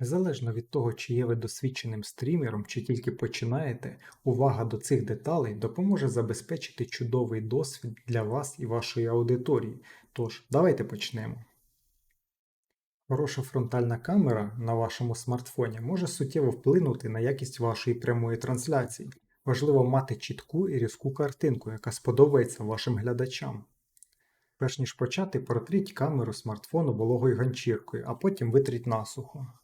Незалежно від того, чи є ви досвідченим стрімером, чи тільки починаєте, увага до цих деталей допоможе забезпечити чудовий досвід для вас і вашої аудиторії. Тож, давайте почнемо. Хороша фронтальна камера на вашому смартфоні може суттєво вплинути на якість вашої прямої трансляції. Важливо мати чітку і різку картинку, яка сподобається вашим глядачам. Перш ніж почати, протріть камеру смартфону вологою ганчіркою, а потім витріть насухо.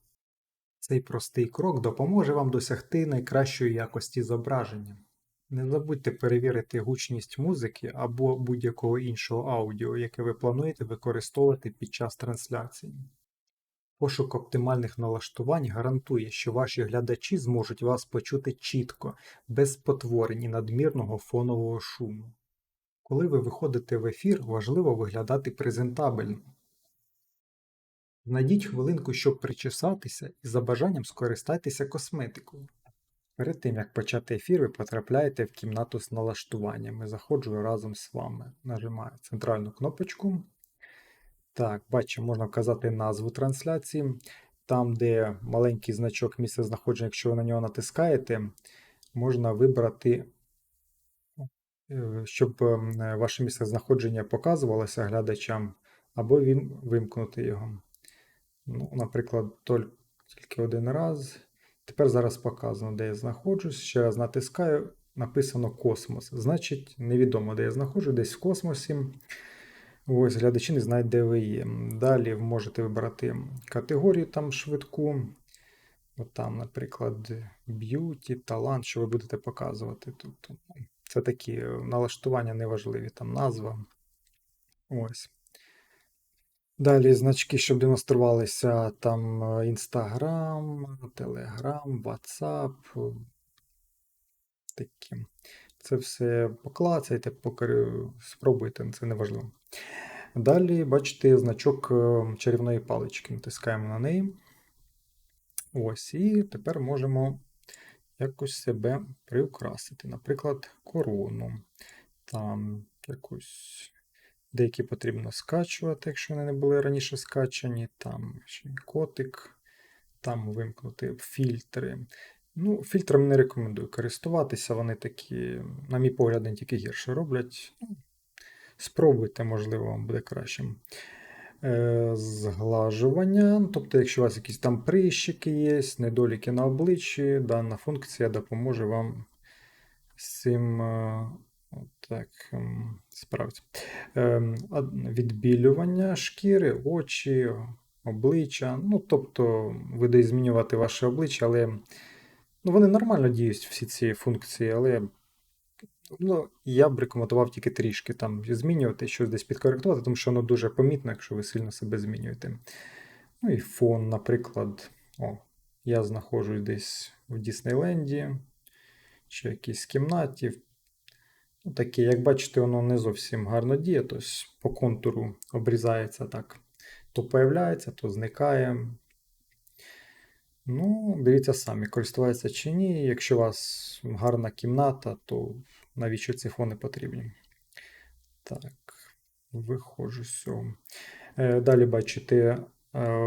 Цей простий крок допоможе вам досягти найкращої якості зображення. Не забудьте перевірити гучність музики або будь-якого іншого аудіо, яке ви плануєте використовувати під час трансляції. Пошук оптимальних налаштувань гарантує, що ваші глядачі зможуть вас почути чітко, без спотворень і надмірного фонового шуму. Коли ви виходите в ефір, важливо виглядати презентабельно. Знайдіть хвилинку, щоб причесатися, і за бажанням скористайтеся косметикою. Перед тим як почати ефір, ви потрапляєте в кімнату з налаштуваннями. Заходжу разом з вами. Нажимаю центральну кнопочку. Так, бачимо, можна вказати назву трансляції. Там, де маленький значок місця знаходження, якщо ви на нього натискаєте, можна вибрати, е, щоб е, ваше місце знаходження показувалося глядачам, або вимкнути його. Ну, наприклад, тільки один раз. Тепер зараз показано, де я знаходжусь. Ще раз натискаю, написано космос. Значить, невідомо, де я знаходжу, десь в космосі. Ось глядачі не знають, де ви є. Далі можете вибрати категорію там швидку. От там, наприклад, б'юті, талант, що ви будете показувати. Тобто, ну, це такі е, налаштування неважливі, там назва. Ось. Далі значки, щоб демонструвалися там е, Instagram, Telegram, WhatsApp. е, Такі. Це все поклацайте, покер- спробуйте, це не важливо. Далі бачите значок е, чарівної палички. Натискаємо на неї. Ось, і тепер можемо якось себе приукрасити. Наприклад, корону. Там якусь Деякі потрібно скачувати, якщо вони не були раніше скачані. Там ще котик, там вимкнути фільтри. Ну, фільтрами не рекомендую користуватися, вони такі, на мій погляд, не тільки гірше роблять. Ну, Спробуйте, можливо, вам буде кращим. Е, зглажування. ну, Тобто, якщо у вас якісь там прищики є, недоліки на обличчі, дана функція допоможе вам з цим е, так, ем, справді. Ем, Відбілювання шкіри, очі, обличчя. Ну, тобто, видозмінювати ваше обличчя, але ну, вони нормально діють всі ці функції, але ну, я б рекомендував тільки трішки там змінювати, щось десь підкоректувати, тому що воно дуже помітно, якщо ви сильно себе змінюєте. Ну і фон, наприклад, о, я знаходжусь десь в Діснейленді чи в якійсь кімнаті. Таке, як бачите, воно не зовсім гарно діє, тобто по контуру обрізається так. То появляється, то зникає. Ну, дивіться самі, користувається чи ні. Якщо у вас гарна кімната, то навіщо ці фони потрібні? Так, виходжу з цього. Е, Далі бачите е,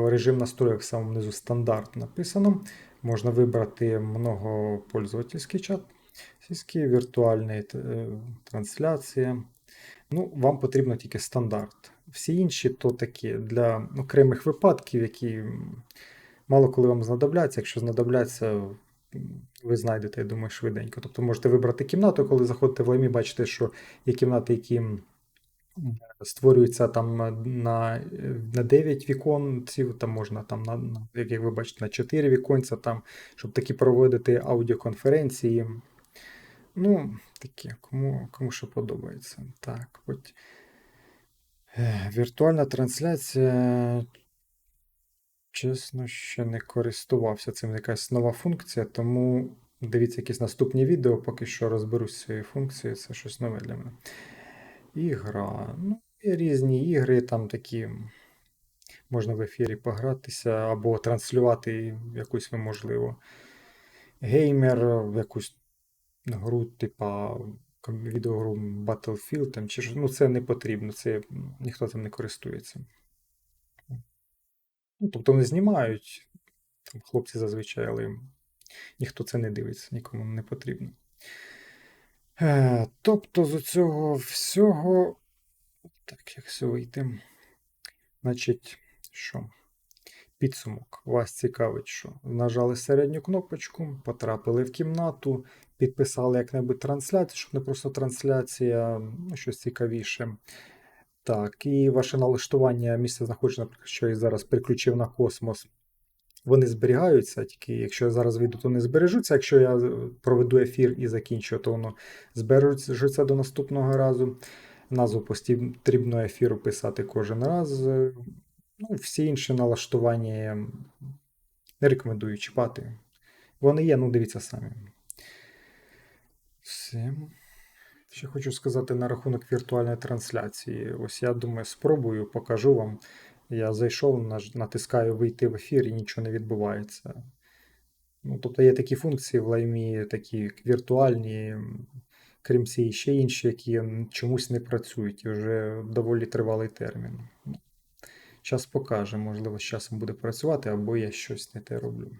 режим настроєк в самому низу стандарт написано. Можна вибрати многопользовательський чат, сільський, віртуальний е, трансляція. Ну, вам потрібно тільки стандарт. Всі інші то такі для окремих випадків, які мало коли вам знадобляться. Якщо знадобляться, ви знайдете, я думаю, швиденько. Тобто можете вибрати кімнату, коли заходите в лаймі, бачите, що є кімнати, які створюються там на, на 9 віконців, там можна там на, як ви бачите, на 4 віконця, там, щоб такі проводити аудіоконференції. Ну, такі, кому, кому що подобається. Так, от. Е, Віртуальна трансляція. Чесно, ще не користувався цим якась нова функція, тому дивіться якісь наступні відео, поки що розберусь з цією функцією, це щось нове для мене. Ігра. Ну, є різні ігри, там такі. Можна в ефірі погратися або транслювати якусь можливо. Геймер, якусь гру, типа відеогру Battlefield там, чи ну, це не потрібно, це ніхто там не користується. Ну, тобто вони знімають Там хлопці зазвичай, але ніхто це не дивиться, нікому не потрібно. Е, тобто з цього всього. Так, як все вийти. Значить, що? Підсумок. Вас цікавить, що нажали середню кнопочку, потрапили в кімнату, підписали як-небудь трансляцію, щоб не просто трансляція, ну, щось цікавіше. Так, і ваше налаштування місця знаходження, наприклад, що я зараз приключив на космос. Вони зберігаються, тільки якщо я зараз вийду, то не збережуться. Якщо я е, проведу ефір і закінчу, то воно збережеться до наступного разу. Назву потрібно ефіру писати кожен раз. Ну, всі інші налаштування не рекомендую чіпати. Вони є, ну дивіться самі. Все. Ще хочу сказати на рахунок віртуальної трансляції. Ось я думаю, спробую, покажу вам. Я зайшов, натискаю вийти в ефір і нічого не відбувається. Ну, тобто є такі функції в лаймі, такі віртуальні, крім цієї ще інші, які чомусь не працюють і вже доволі тривалий термін. Час покаже, можливо, з часом буде працювати, або я щось не те роблю.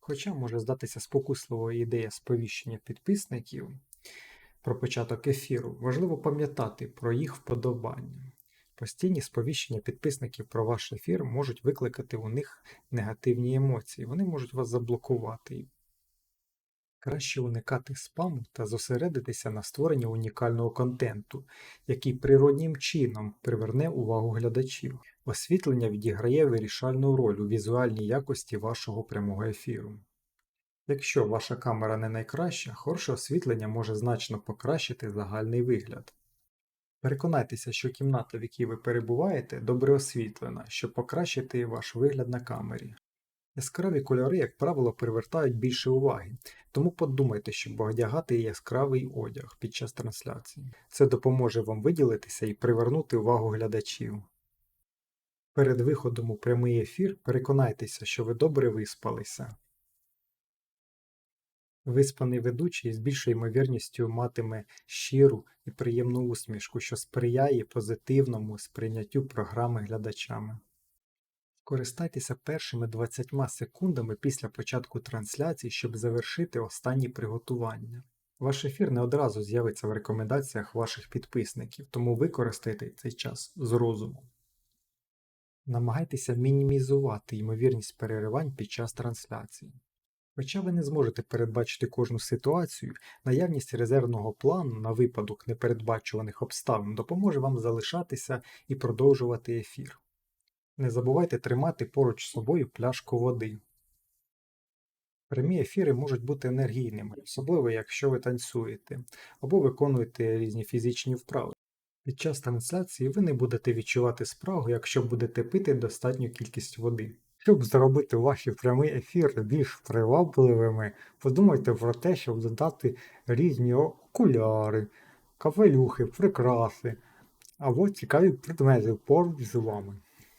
Хоча може здатися спокусливою ідея сповіщення підписників про початок ефіру, важливо пам'ятати про їх вподобання. Постійні сповіщення підписників про ваш ефір можуть викликати у них негативні емоції, вони можуть вас заблокувати. Краще уникати спаму та зосередитися на створенні унікального контенту, який природнім чином приверне увагу глядачів. Освітлення відіграє вирішальну роль у візуальній якості вашого прямого ефіру. Якщо ваша камера не найкраща, хороше освітлення може значно покращити загальний вигляд. Переконайтеся, що кімната, в якій ви перебуваєте, добре освітлена, щоб покращити ваш вигляд на камері. Яскраві кольори, як правило, привертають більше уваги, тому подумайте, щоб одягати яскравий одяг під час трансляції. Це допоможе вам виділитися і привернути увагу глядачів. Перед виходом у прямий ефір переконайтеся, що ви добре виспалися. Виспаний ведучий з більшою ймовірністю матиме щиру і приємну усмішку, що сприяє позитивному сприйняттю програми глядачами. Користайтеся першими 20 секундами після початку трансляції, щоб завершити останні приготування. Ваш ефір не одразу з'явиться в рекомендаціях ваших підписників, тому використайте цей час з розумом. Намагайтеся мінімізувати ймовірність переривань під час трансляції. Хоча ви не зможете передбачити кожну ситуацію, наявність резервного плану на випадок непередбачуваних обставин допоможе вам залишатися і продовжувати ефір. Не забувайте тримати поруч з собою пляшку води. Прямі ефіри можуть бути енергійними, особливо якщо ви танцюєте або виконуєте різні фізичні вправи. Під час трансляції ви не будете відчувати спрагу, якщо будете пити достатню кількість води. Щоб зробити ваші прямі ефіри більш привабливими, подумайте про те, щоб додати різні окуляри, капелюхи, прикраси або цікаві предмети поруч з вами.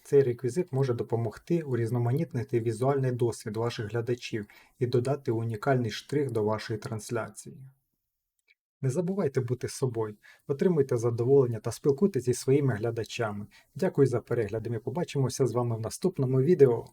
Цей реквізит може допомогти урізноманітнити візуальний досвід ваших глядачів і додати унікальний штрих до вашої трансляції. Не забувайте бути собою, отримуйте задоволення та спілкуйтесь зі своїми глядачами. Дякую за перегляд і ми побачимося з вами в наступному відео.